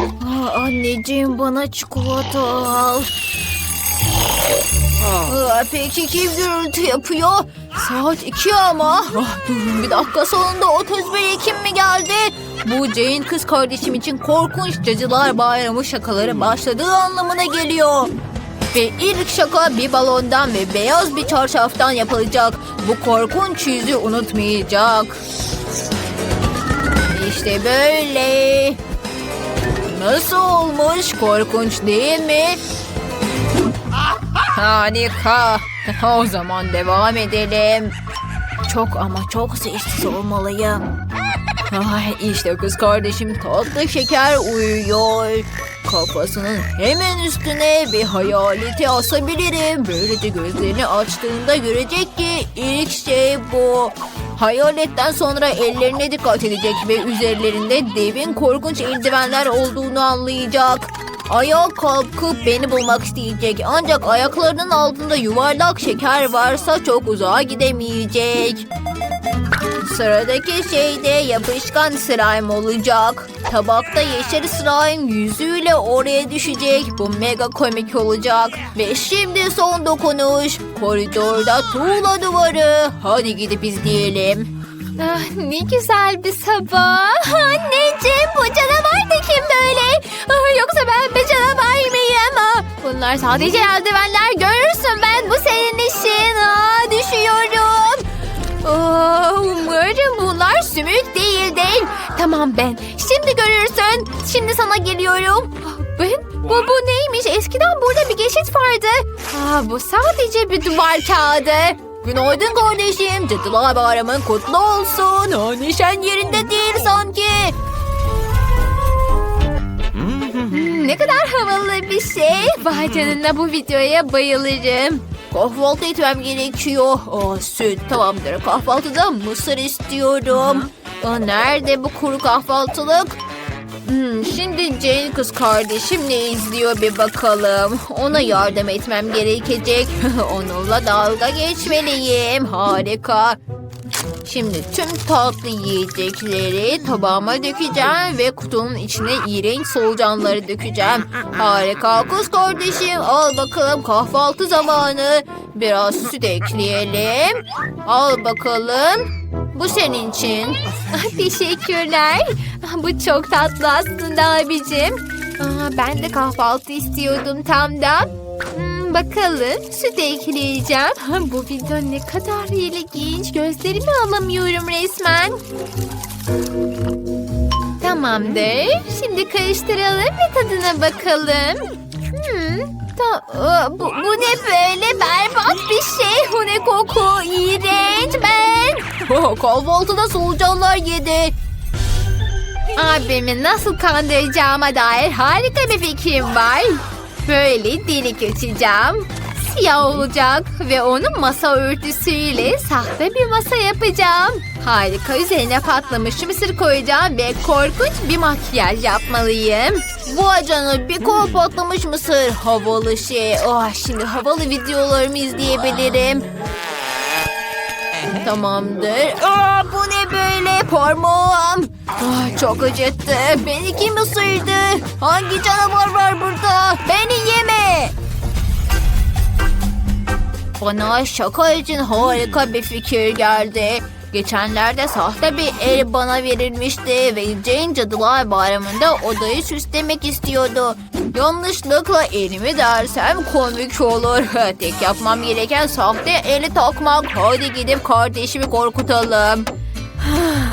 Aa, anneciğim bana çikolata al. Aa, peki kim gürültü yapıyor? Saat iki ama. Ah, durun bir dakika sonunda 31 Ekim mi geldi? Bu Jane kız kardeşim için korkunç cadılar bayramı şakaları başladığı anlamına geliyor. Ve ilk şaka bir balondan ve beyaz bir çarşaftan yapılacak. Bu korkunç yüzü unutmayacak. İşte böyle. Nasıl olmuş? Korkunç değil mi? Harika. O zaman devam edelim. Çok ama çok sessiz olmalıyım. Ay işte kız kardeşim tatlı şeker uyuyor. Kafasının hemen üstüne bir hayaleti asabilirim. Böylece gözlerini açtığında görecek ki ilk şey bu. Hayaletten sonra ellerine dikkat edecek ve üzerlerinde devin korkunç eldivenler olduğunu anlayacak. Ayağa kalkıp beni bulmak isteyecek. Ancak ayaklarının altında yuvarlak şeker varsa çok uzağa gidemeyecek. Sıradaki şey de yapışkan slime olacak. Tabakta yeşil slime yüzüyle oraya düşecek. Bu mega komik olacak. Ve şimdi son dokunuş. Koridorda tuğla duvarı. Hadi gidip izleyelim. Ah, ne güzel bir sabah. Anneciğim bu canavar da kim böyle? Ah, yoksa ben bir canavar mıyım? Ah, bunlar sadece eldivenler. Görürsün ben bu senin işin. Ah, düşüyorum. Ah, umarım bunlar sümük değildir. Tamam ben. Şimdi görürsün. Şimdi sana geliyorum. Ah, Ben? Bu, bu neymiş? Eskiden burada bir geçit vardı. Ah, bu sadece bir duvar kağıdı. Günaydın kardeşim. Cadılar bayramın kutlu olsun. Ha, neşen yerinde değil sanki. Hmm, ne kadar havalı bir şey. Vay canına bu videoya bayılırım. Kahvaltı etmem gerekiyor. Aa, süt tamamdır. Kahvaltıda mısır istiyorum. Aa, nerede bu kuru kahvaltılık? Hmm, şimdi Jane kız kardeşim ne izliyor bir bakalım. Ona yardım etmem gerekecek. Onunla dalga geçmeliyim. Harika. Şimdi tüm tatlı yiyecekleri tabağıma dökeceğim ve kutunun içine iğrenç solucanları dökeceğim. Harika kız kardeşim al bakalım kahvaltı zamanı. Biraz süt ekleyelim. Al bakalım. Bu senin için. Ah, Teşekkürler. Ah, Bu çok tatlı aslında abicim. Aa, ben de kahvaltı istiyordum tam da. Hmm, bakalım süt ekleyeceğim. Ah, Bu video ne kadar ilginç. Gözlerimi alamıyorum resmen. Tamamdır. Şimdi karıştıralım ve tadına bakalım. Ta- Aa, bu, bu ne böyle berbat bir şey. Bu ne koku. İğrenç ben. Kahvaltıda solucanlar yedi. Abimi nasıl kandıracağıma dair harika bir fikrim var. Böyle delik açacağım. Siyah olacak ve onu masa örtüsüyle sahte bir masa yapacağım. Harika üzerine patlamış mısır koyacağım ve korkunç bir makyaj yapmalıyım. Bu acanı bir kova patlamış mısır. Havalı şey. Oh, şimdi havalı videolarımı izleyebilirim. Tamamdır. Aa, bu ne böyle parmağım? Ah, çok acıttı. Beni kim ısırdı? Hangi canavar var burada? Beni yeme. Bana şaka için harika bir fikir geldi. Geçenlerde sahte bir el bana verilmişti ve Jane Cadılar Bayramı'nda odayı süslemek istiyordu. Yanlışlıkla elimi dersem komik olur. Tek yapmam gereken sahte eli takmak. Hadi gidip kardeşimi korkutalım.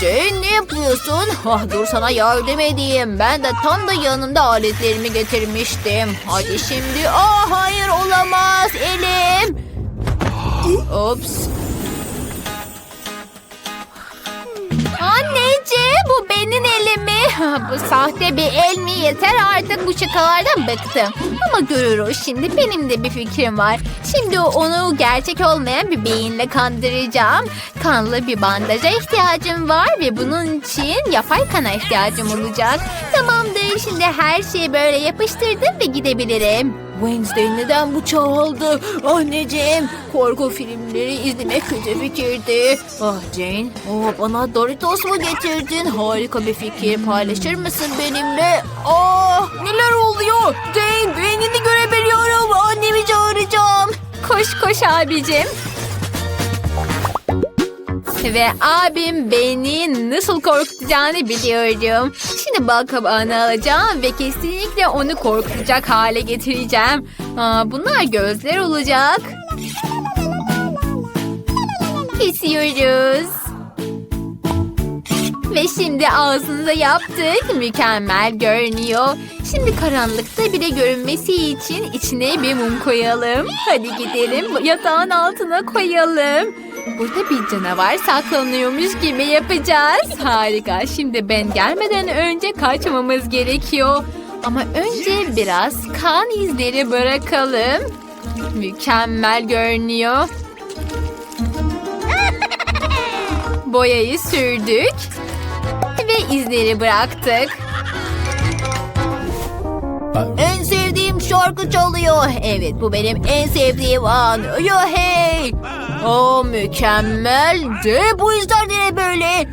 Jane ne yapıyorsun? Ah, dur sana yardım edeyim. Ben de tam da yanımda aletlerimi getirmiştim. Hadi şimdi. Ah hayır olamaz elim. Ops. Anneciğim bu benim elimi. Bu sahte bir el mi yeter artık bu şakalardan bıktım. Ama görür o şimdi benim de bir fikrim var. Şimdi onu gerçek olmayan bir beyinle kandıracağım. Kanlı bir bandaja ihtiyacım var ve bunun için yapay kana ihtiyacım olacak. Tamamdır şimdi her şeyi böyle yapıştırdım ve gidebilirim. Wednesday neden bu çaldı? Anneciğim korku filmleri izlemek kötü fikirdi. Ah Jane oh, bana Doritos mu getirdin? Harika bir fikir paylaşır mısın benimle? Ah neler oluyor? Jane beynini görebiliyorum. Annemi çağıracağım. Koş koş abicim. Ve abim beni nasıl korkutacağını biliyorum. Şimdi bal kabağını alacağım ve kesinlikle onu korkutacak hale getireceğim. Aa, bunlar gözler olacak. Kesiyoruz. Ve şimdi ağzınıza yaptık. Mükemmel görünüyor. Şimdi karanlıkta bile görünmesi için içine bir mum koyalım. Hadi gidelim yatağın altına koyalım. Burada bir canavar saklanıyormuş gibi yapacağız. Harika. Şimdi ben gelmeden önce kaçmamız gerekiyor. Ama önce biraz kan izleri bırakalım. Mükemmel görünüyor. Boyayı sürdük ve izleri bıraktık. En sevdiğim şarkı çalıyor. Evet bu benim en sevdiğim an. Yo hey. O mükemmel. De bu izler ne böyle?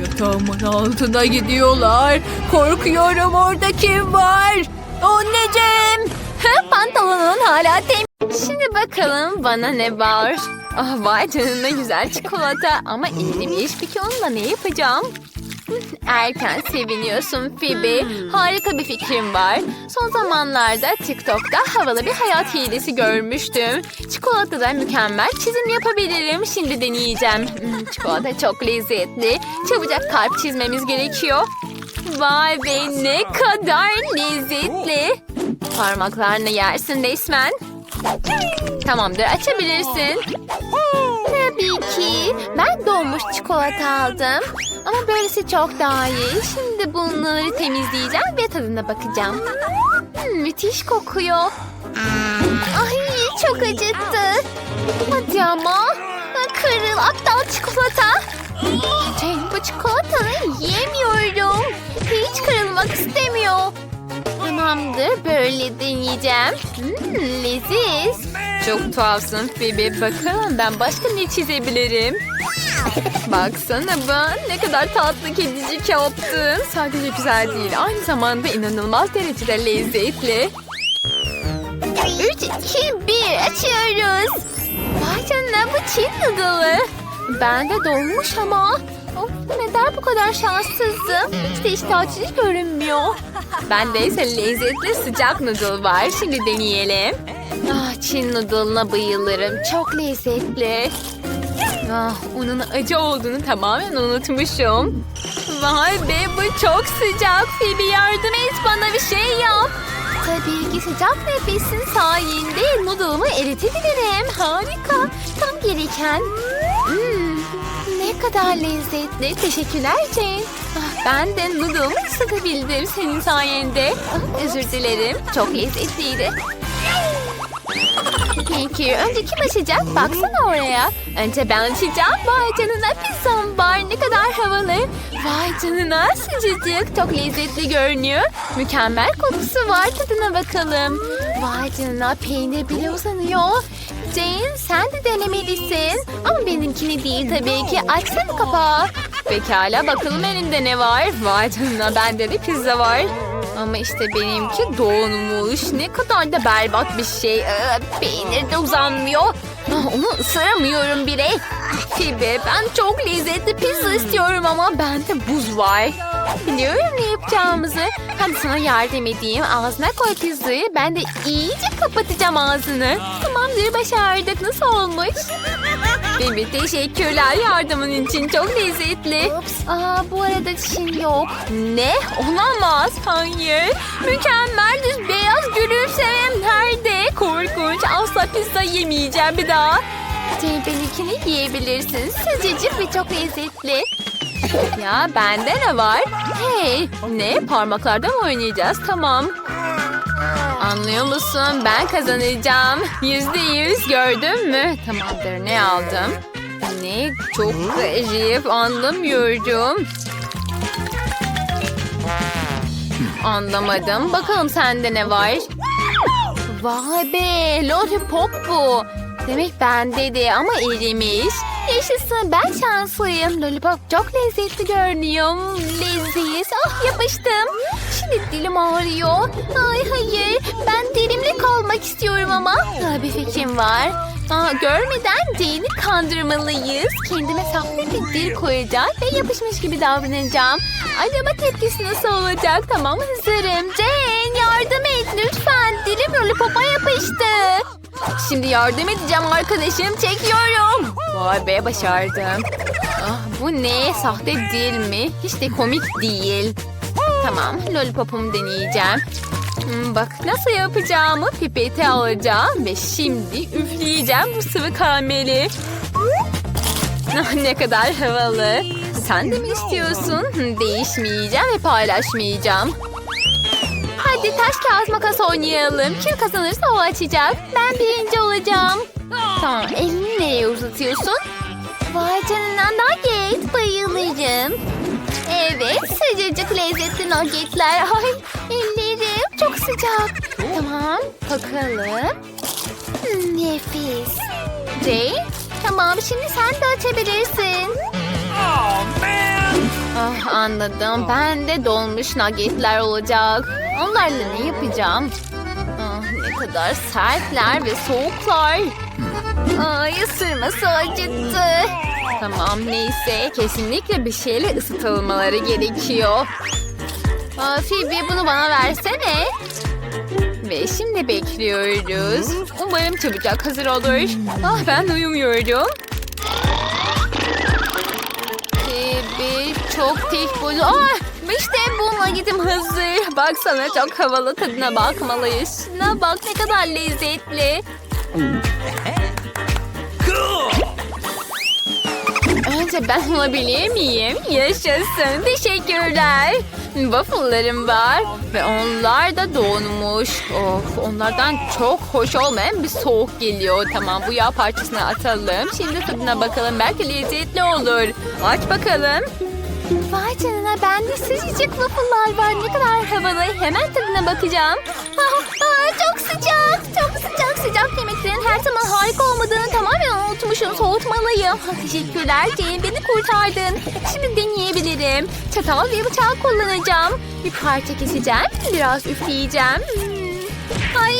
Yatağımın altına gidiyorlar. Korkuyorum orada kim var? Anneciğim. Pantolonun hala temiz. Şimdi bakalım bana ne var. Ah vay canına güzel çikolata ama erimiş. Peki onunla ne yapacağım? Erken seviniyorsun Phoebe. Harika bir fikrim var. Son zamanlarda TikTok'ta havalı bir hayat hilesi görmüştüm. Çikolatadan mükemmel çizim yapabilirim. Şimdi deneyeceğim. Hmm, çikolata çok lezzetli. Çabucak kalp çizmemiz gerekiyor. Vay be ne kadar lezzetli. Parmaklarını yersin resmen. Tamamdır açabilirsin. Tabii ki. Ben donmuş çikolata aldım. Ama böylesi çok daha iyi. Şimdi bunları temizleyeceğim ve tadına bakacağım. Hmm, müthiş kokuyor. Ay çok acıttı. Hadi ama. Kırıl aptal çikolata. Jane bu çikolatanı yiyemiyorum. Hiç kırılmak istemiyor. Tamamdır böyle deneyeceğim. Hmm, leziz. Çok tuhafsın Phoebe. Bakalım ben başka ne çizebilirim? Baksana ben ne kadar tatlı kedicik yaptım. Sadece güzel değil aynı zamanda inanılmaz derecede lezzetli. 3, 2, 1 açıyoruz. Vay canına bu Çin noodle'ı. Ben de dolmuş ama. Of, neden bu kadar şanssızım? Hiç de iştah açıcı görünmüyor. Bende ise lezzetli sıcak noodle var. Şimdi deneyelim. Ah, Çin noodle'ına bayılırım. Çok lezzetli. Ah, onun acı olduğunu tamamen unutmuşum. Vay be bu çok sıcak. Phoebe yardım et bana bir şey yap. Tabii ki sıcak nefesin sayende noodle'ımı eritebilirim. Harika. Tam gereken. Hmm, ne kadar lezzetli. Teşekkürler Jane. Ah, ben de noodle'ımı ısıtabildim senin sayende. Ah, özür dilerim. Çok lezzetliydi. Peki önce kim açacak? Baksana oraya. Önce ben açacağım. Vay canına pizzam var. Ne kadar havalı. Vay canına sıcacık. Çok lezzetli görünüyor. Mükemmel kokusu var. Tadına bakalım. Vay canına peynir bile uzanıyor. Jane sen de denemelisin. Ama benimkini değil tabii ki. Açsana kapağı. Pekala bakalım elinde ne var. Vay canına bende de pizza var. Ama işte benimki donmuş. Ne kadar da berbat bir şey. Ee, peynir de uzanmıyor. Ah, Onu ısıramıyorum bile. Phoebe ben çok lezzetli pizza istiyorum ama bende buz var. Biliyorum ne yapacağımızı. Hadi sana yardım edeyim. Ağzına koy pizzayı. Ben de iyice kapatacağım ağzını. Tamamdır başardık. Nasıl olmuş? Phoebe teşekkürler yardımın için. Çok lezzetli. Aa, bu arada çişin yok. Ne? Olamaz. Hayır. Mükemmel düz beyaz gülümsemem nerede? Korkunç. Asla pizza yemeyeceğim bir daha. Cebellikini yiyebilirsin. Sıcacık ve çok lezzetli. Ya bende ne var? Hey ne parmaklarda mı oynayacağız? Tamam. Anlıyor musun? Ben kazanacağım. Yüzde yüz gördün mü? Tamamdır ne aldım? Ne? Çok garip anlamıyorum. Anlamadım. Bakalım sende ne var? Vay be lollipop bu. Demek bendeydi ama erimiş. Yaşasın ben şanslıyım. Lollipop çok lezzetli görünüyor. Leziz. Ah yapıştım. Şimdi dilim ağrıyor. Ay hayır. Ben dilimle kalmak istiyorum ama. Aa, bir fikrim var. Aa, görmeden Jane'i kandırmalıyız. Kendime sahte bir dil koyacağım ve yapışmış gibi davranacağım. Acaba tepkisi nasıl olacak? Tamam hazırım. Jane yardım et lütfen. Dilim lollipopa yapıştı. Şimdi yardım edeceğim arkadaşım. Çekiyorum. Vay be başardım. Ah, bu ne? Sahte değil mi? Hiç de komik değil. Tamam lollipopumu deneyeceğim. Hmm, Bak nasıl yapacağımı pipete alacağım ve şimdi üfleyeceğim bu sıvı karameli. Ah, ne kadar havalı. Sen de mi istiyorsun? Değişmeyeceğim ve paylaşmayacağım. Hadi taş kağıt makas oynayalım. Kim kazanırsa o açacak. Ben birinci olacağım. Tamam elini nereye uzatıyorsun? Vay canına nugget bayılırım. Evet sıcacık lezzetli nuggetler. Ay ellerim çok sıcak. Tamam bakalım. Hmm, Nefis. Jane tamam şimdi sen de açabilirsin. Ah anladım. Ben de donmuş nuggetler olacak. Onlarla ne yapacağım? Ah, ne kadar sertler ve soğuklar. Ay ısırması acıttı. Tamam neyse kesinlikle bir şeyle ısıtılmaları gerekiyor. Aa, Phoebe bunu bana versene. Ve şimdi bekliyoruz. Umarım çabucak hazır olur. Ah ben uyumuyorum. Phoebe çok tek boylu. Ah işte bununla gidim hazır. Baksana çok havalı tadına bakmalıyız. Şuna bak ne kadar lezzetli. Önce ben olabilir miyim? Yaşasın. Teşekkürler. Waffle'larım var. Ve onlar da donmuş. Of, onlardan çok hoş olmayan bir soğuk geliyor. Tamam bu yağ parçasını atalım. Şimdi tadına bakalım. Belki lezzetli olur. Aç bakalım. Vay canına bende sıcacık waffle'lar var. Ne kadar havalı. Hemen tadına bakacağım. Ah, ah, çok sıcak. Çok sıcak. Sıcak yemeklerin her zaman harika olmadığını tamamen unutmuşum. Soğutmalıyım. Teşekkürler Jane. Beni kurtardın. Şimdi deneyebilirim. Çatal ve bıçak kullanacağım. Bir parça keseceğim. Biraz üfleyeceğim. Hmm. Ay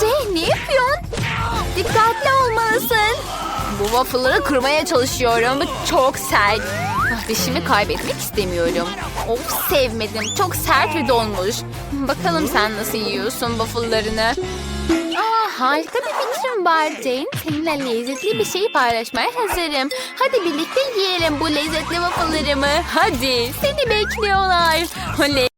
Jane ne yapıyorsun? Dikkatli olmalısın. Bu waffle'ları kırmaya çalışıyorum. Bu çok sert. Dişimi kaybetmek istemiyorum. Of sevmedim. Çok sert ve donmuş. Bakalım sen nasıl yiyorsun waffle'larını. Aa, harika bir fikrim var Jane. Seninle lezzetli bir şey paylaşmaya hazırım. Hadi birlikte yiyelim bu lezzetli waffle'larımı. Hadi seni bekliyorlar. Oley.